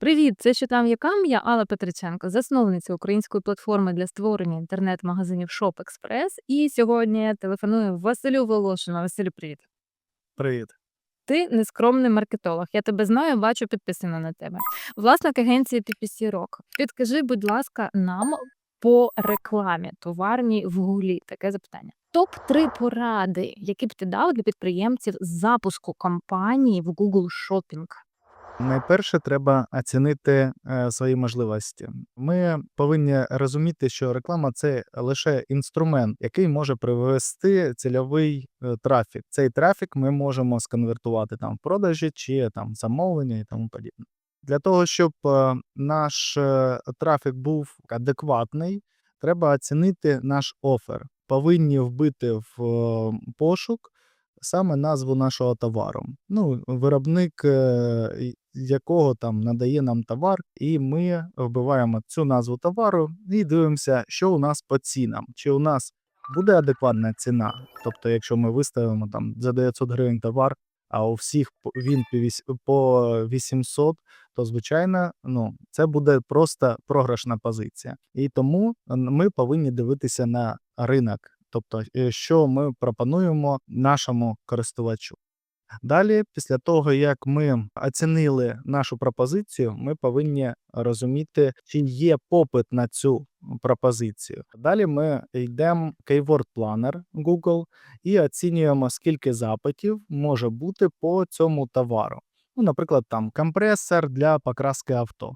Привіт, це що там якам. Я Алла Петриченко, засновниця української платформи для створення інтернет-магазинів Shop Express. І сьогодні я телефоную Василю Волошину. Василю, привіт. Привіт. Ти нескромний маркетолог. Я тебе знаю, бачу, підписана на тебе. Власник агенції PPC Rock. Підкажи, будь ласка, нам по рекламі товарній в Гуглі таке запитання. Топ 3 поради, які б ти дав для підприємців з запуску кампанії в Google Shopping. Найперше треба оцінити е, свої можливості. Ми повинні розуміти, що реклама це лише інструмент, який може привести цільовий е, трафік. Цей трафік ми можемо сконвертувати там в продажі чи там замовлення і тому подібне. Для того щоб е, наш трафік був адекватний, треба оцінити наш офер. Повинні вбити в пошук саме назву нашого товару. Ну, виробник, й- якого там надає нам товар, і ми вбиваємо цю назву товару і дивимося, що у нас по цінам. Чи у нас буде адекватна ціна? Тобто, якщо ми виставимо там за 900 гривень товар, а у всіх він по 800, то звичайно, ну це буде просто програшна позиція. І тому ми повинні дивитися на ринок. Тобто, е, що ми пропонуємо нашому користувачу. Далі, після того, як ми оцінили нашу пропозицію, ми повинні розуміти, чи є попит на цю пропозицію. Далі ми йдемо в Keyword Planner Google і оцінюємо, скільки запитів може бути по цьому товару. Ну, наприклад, там компресор для покраски авто.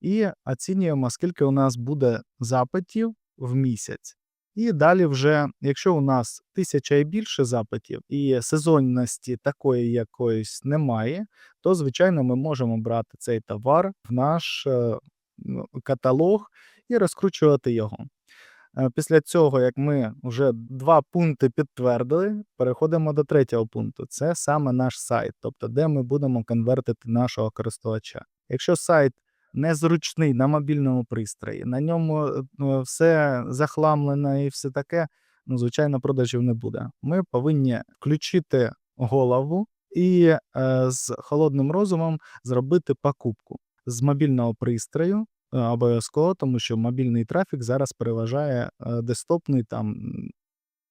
І оцінюємо, скільки у нас буде запитів в місяць. І далі, вже, якщо у нас тисяча і більше запитів, і сезонності такої якоїсь немає, то звичайно ми можемо брати цей товар в наш е, ну, каталог і розкручувати його. Е, Після цього, як ми вже два пункти підтвердили, переходимо до третього пункту. Це саме наш сайт, тобто де ми будемо конвертити нашого користувача. Якщо сайт незручний на мобільному пристрої, на ньому е, ну, все захламлено і все таке, ну, звичайно, продажів не буде. Ми повинні включити голову і е, з холодним розумом зробити покупку з мобільного пристрою. е, Обов'язково, тому що мобільний трафік зараз переважає десктопний там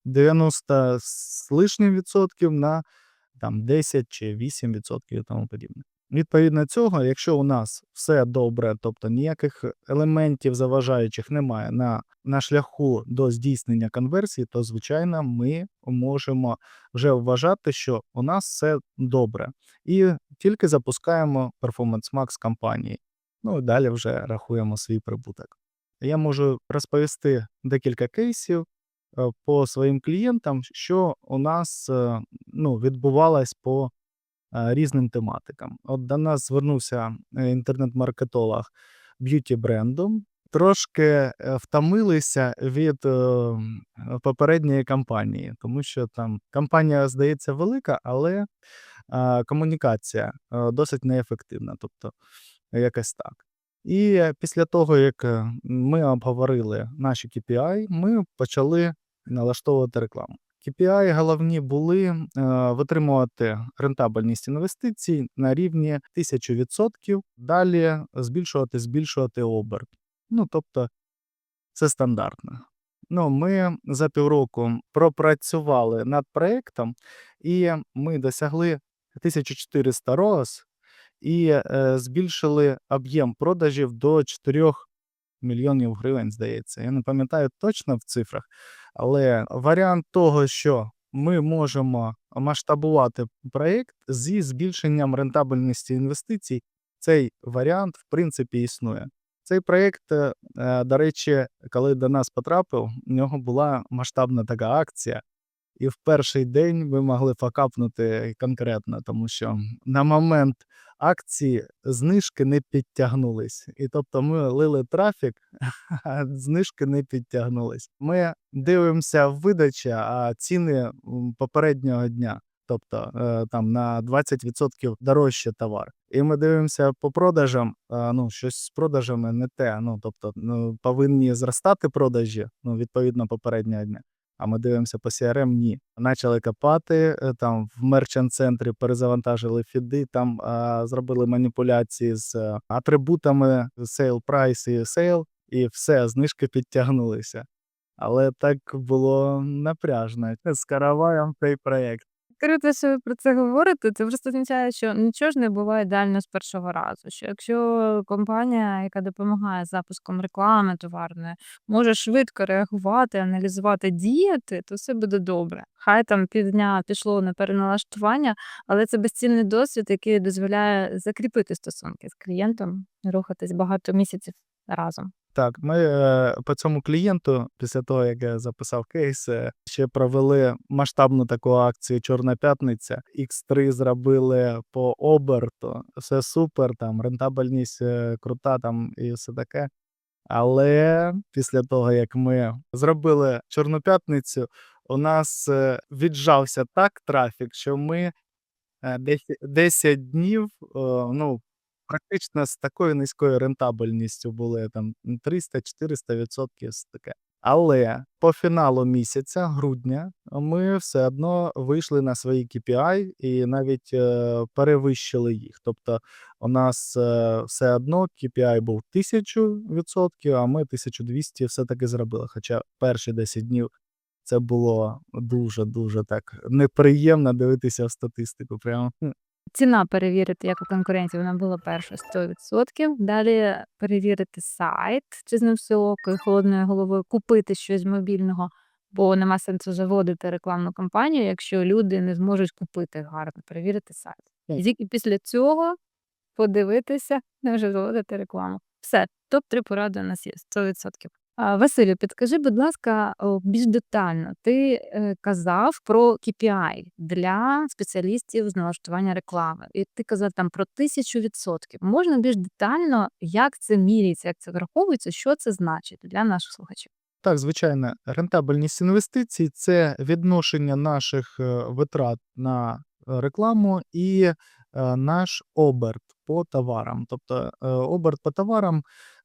90 з лишнім відсотків на там 10 чи 8 відсотків і тому подібне. Відповідно цього, якщо у нас все добре, тобто ніяких елементів заважаючих немає на, на шляху до здійснення конверсії, то звичайно ми можемо вже вважати, що у нас все добре, і тільки запускаємо Performance Max кампанії. Ну і далі вже рахуємо свій прибуток. Я можу розповісти декілька кейсів е, по своїм клієнтам, що у нас е, ну, відбувалось по різним тематикам. От до нас звернувся е, інтернет-маркетолог б'юті бренду. Трошки е, втомилися від е, попередньої кампанії, тому що там кампанія здається велика, але комунікація досить неефективна. Тобто якось так. І після того, як ми обговорили наші KPI, ми почали налаштовувати рекламу. KPI головні були е, витримувати рентабельність інвестицій на рівні 1000%, далі збільшувати, збільшувати оберт. Ну, тобто, це стандартно. Ну, ми за півроку пропрацювали над проектом, і ми досягли 1400 ROAS і е, збільшили об'єм продажів до 4 мільйонів гривень, здається. Я не пам'ятаю точно в цифрах, але варіант того, що ми можемо масштабувати проєкт зі збільшенням рентабельності інвестицій, цей варіант, в принципі, існує. Цей проєкт, е, до речі, коли до нас потрапив, у нього була масштабна така акція. І в перший день ми могли факапнути конкретно, тому що на момент акції знижки не підтягнулись. І тобто ми лили трафік, а знижки не підтягнулись. Ми дивимося в видачі, а ціни попереднього дня. Тобто е, там на 20% дорожче товар. І ми дивимося по продажам. Ну, щось з продажами не те. Ну тобто, ну, повинні зростати продажі, ну відповідно попереднього дня. А ми дивимося по CRM, ні. Почали копати е, там в мерчант-центрі, перезавантажили фіди, там а, зробили маніпуляції з е, атрибутами sale price і sale, і все, знижки підтягнулися. Але так було напряжно. З караваєм цей проєкт. Круто, що ви про це говорите. Це просто означає, що нічого ж не буває ідеально з першого разу. Що якщо компанія, яка допомагає з запуском реклами товарної, може швидко реагувати, аналізувати, діяти, то все буде добре. Хай там півдня пішло на переналаштування, але це безцінний досвід, який дозволяє закріпити стосунки з клієнтом, рухатись багато місяців разом. Так, ми е, по цьому клієнту, після того, як я записав кейс, е, ще провели масштабну таку акцію Чорна п'ятниця. X3 зробили по оберту. Все супер, там рентабельність е, крута, там і все таке. Але після того, як ми зробили Чорну п'ятницю, у нас віджався так трафік, що ми е, 10, 10 днів, ну, практично з такою низькою рентабельністю були там 300-400% все таке. Але по фіналу місяця, грудня, ми все одно вийшли на свої KPI і навіть е, перевищили їх. Тобто, у нас е, все одно KPI був 1000%, а ми 1200 все-таки зробили. Хоча перші 10 днів це було дуже-дуже так неприємно дивитися в статистику. Прямо. Ціна перевірити, як у конкурентів, вона була перша 100%. Далі перевірити сайт, чи з ним все ок, і холодною головою купити щось мобільного, бо нема сенсу заводити рекламну кампанію, якщо люди не зможуть купити гарно, перевірити сайт. І після цього подивитися, не вже заводити рекламу. Все, топ-3 поради у нас є 100%. Василю, підкажи, будь ласка, більш детально. Ти е, казав про KPI для спеціалістів з налаштування реклами. І ти казав там про тисячу відсотків. Можна більш детально, як це міряється, як це враховується, що це значить для наших слухачів? Так, звичайно, рентабельність інвестицій це відношення наших е, витрат на е, рекламу і наш оберт по товарам. Тобто оберт по товарам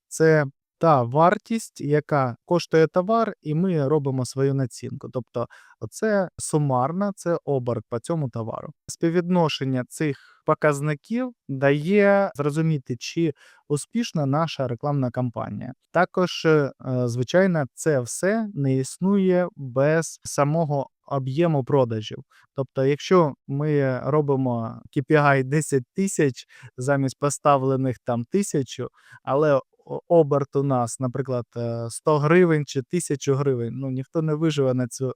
це та вартість, яка коштує товар, і ми робимо свою націнку. Тобто, оце сумарна, це оберт по цьому товару. Співвідношення цих показників дає зрозуміти, чи успішна наша рекламна кампанія. Також, е, звичайно, це все не існує без самого об'єму продажів. Тобто, якщо ми робимо KPI 10 тисяч замість поставлених там тисячу, але оберт у нас, наприклад, е, 100 гривень чи 1000 гривень, ну ніхто не виживе на цю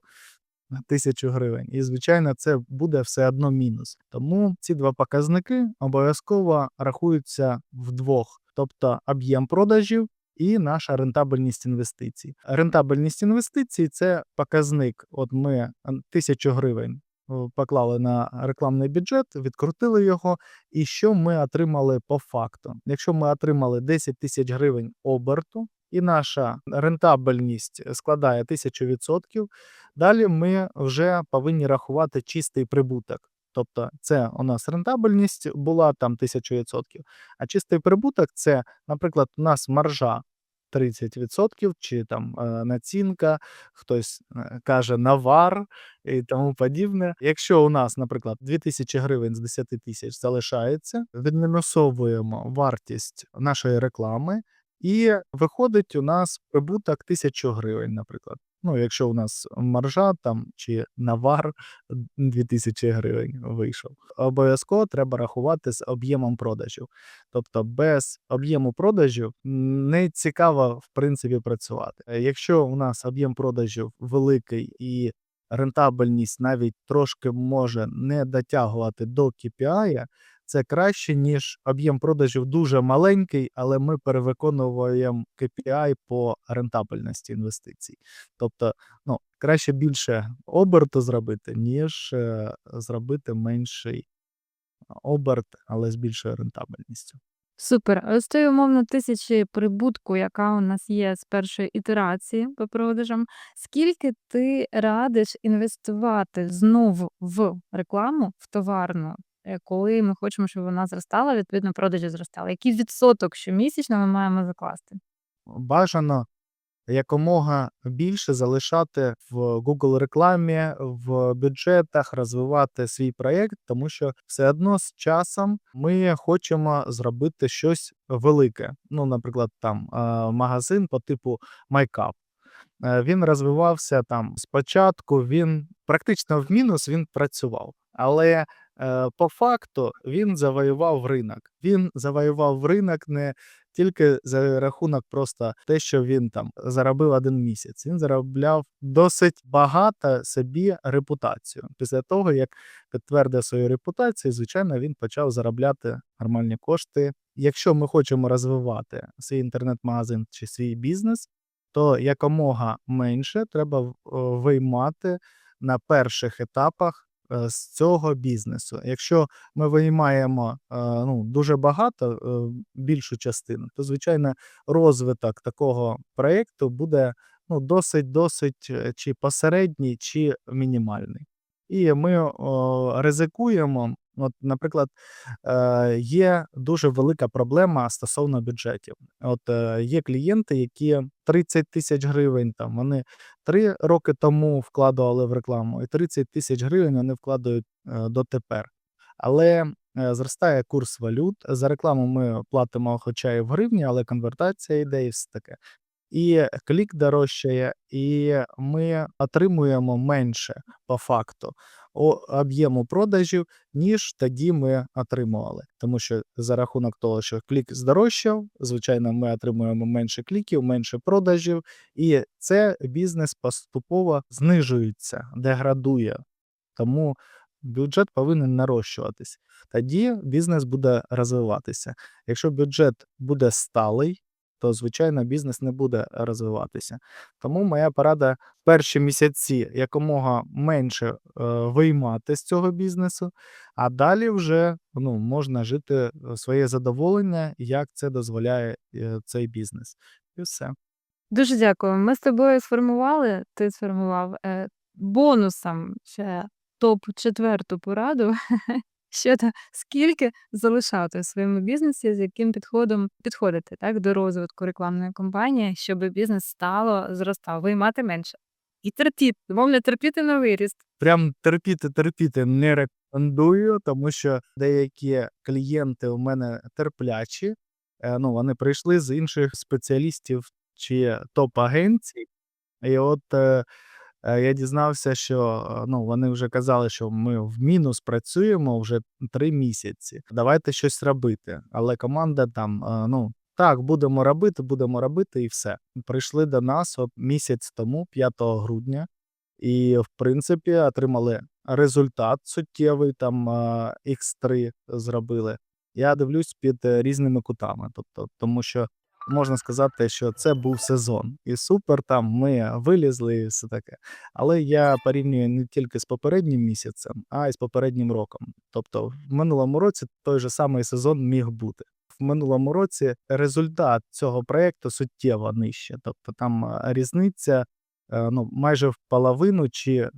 на 1000 гривень. І, звичайно, це буде все одно мінус. Тому ці два показники обов'язково рахуються вдвох, тобто об'єм продажів і наша рентабельність інвестицій. Рентабельність інвестицій це показник. От ми е, 1000 гривень е, поклали на рекламний бюджет, відкрутили його, і що ми отримали по факту. Якщо ми отримали 10 тисяч гривень оберту, і наша рентабельність складає 1000%, далі ми вже повинні рахувати чистий прибуток. Тобто це у нас рентабельність була там 1000%, а чистий прибуток це, наприклад, у нас маржа 30% чи там е, націнка, хтось е, каже навар і тому подібне. Якщо у нас, наприклад, 2000 гривень з 10 тисяч залишається, відмінусовуємо вартість нашої реклами, і виходить у нас прибуток 1000 гривень, наприклад. Ну, якщо у нас маржа там чи навар 2000 гривень вийшов, обов'язково треба рахувати з об'ємом продажів. Тобто без об'єму продажів не цікаво в принципі працювати. Якщо у нас об'єм продажів великий і рентабельність навіть трошки може не дотягувати до KPI, це краще, ніж об'єм продажів дуже маленький, але ми перевиконуємо KPI по рентабельності інвестицій. Тобто, ну, краще більше оберту зробити, ніж е, зробити менший оберт, але з більшою рентабельністю. Супер. А З тої умовно тисячі прибутку, яка у нас є з першої ітерації по продажам, скільки ти радиш інвестувати знову в рекламу, в товарну, е, коли ми хочемо, щоб вона зростала, відповідно, продажі зростали? Який відсоток щомісячно ми маємо закласти? Бажано якомога більше залишати в Google рекламі, в бюджетах, розвивати свій проєкт, тому що все одно з часом ми хочемо зробити щось велике. Ну, наприклад, там е, магазин по типу MyCup. Е, Він розвивався там спочатку, він практично в мінус він працював. Але по факту він завоював ринок. Він завоював ринок не тільки за рахунок просто те, що він там заробив один місяць. Він заробляв досить багато собі репутацію. Після того, як підтвердив свою репутацію, звичайно, він почав заробляти нормальні кошти. Якщо ми хочемо розвивати свій інтернет-магазин чи свій бізнес, то якомога менше треба виймати на перших етапах е, з цього бізнесу. Якщо ми виймаємо е, ну, дуже багато, е, більшу частину, то звичайно розвиток такого проєкту буде ну, досить, досить е, чи посередній, чи мінімальний. І ми о, ризикуємо. От, наприклад, е, є дуже велика проблема стосовно бюджетів. От е, є клієнти, які 30 тисяч гривень там вони три роки тому вкладували в рекламу, і 30 тисяч гривень вони вкладають е, дотепер. Але е, зростає курс валют. За рекламу ми платимо, хоча і в гривні, але конвертація йде і все таке. І клік дорожчає, і ми отримуємо менше по факту об'єму продажів, ніж тоді ми отримували. Тому що за рахунок того, що клік здорожчав, звичайно, ми отримуємо менше кліків, менше продажів, і це бізнес поступово знижується, деградує. Тому бюджет повинен нарощуватись. Тоді бізнес буде розвиватися. Якщо бюджет буде сталий, то звичайно бізнес не буде розвиватися. Тому моя порада перші місяці якомога менше е, виймати з цього бізнесу, а далі вже ну, можна жити е, своє задоволення, як це дозволяє е, цей бізнес. І все. Дуже дякую. Ми з тобою сформували, ти сформував бонусом ще топ четверту пораду щодо скільки залишати в своєму бізнесі, з яким підходом підходити так, до розвитку рекламної кампанії, щоб бізнес стало зростав, виймати менше. І терпіти, мовне, терпіти на виріст. Прям терпіти, терпіти не рекомендую, тому що деякі клієнти у мене терплячі. Е, Ну, вони прийшли з інших спеціалістів чи топ-агенцій. І от е, я дізнався, що е, ну, вони вже казали, що ми в мінус працюємо вже три місяці. Давайте щось робити. Але команда там, е, ну. Так, будемо робити, будемо робити, і все. Прийшли до нас місяць тому, 5 грудня, і, в принципі, отримали результат суттєвий, там а, X3 зробили. Я дивлюсь під е, різними кутами. Тобто, тому що можна сказати, що це був сезон. І супер, там ми вилізли, і все таке. Але я порівнюю не тільки з попереднім місяцем, а й з попереднім роком. Тобто, в минулому році той же самий сезон міг бути. В минулому році результат цього проекту суттєво нижче. Тобто там різниця ну, майже в половину чи е,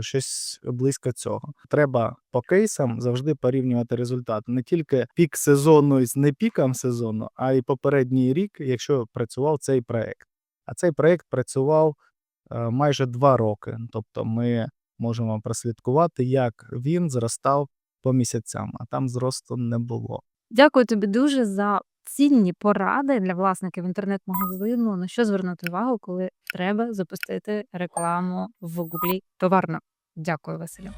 щось близько цього. Треба по кейсам завжди порівнювати результат. Не тільки пік сезону з не піком сезону, а й попередній рік, якщо працював цей проект. А цей проект працював е, майже два роки. Тобто ми можемо прослідкувати, як він зростав по місяцям, а там зросту не було. Дякую тобі дуже за цінні поради для власників інтернет-магазину. На що звернути увагу, коли треба запустити рекламу в Гуглі товарно. Дякую, Василю.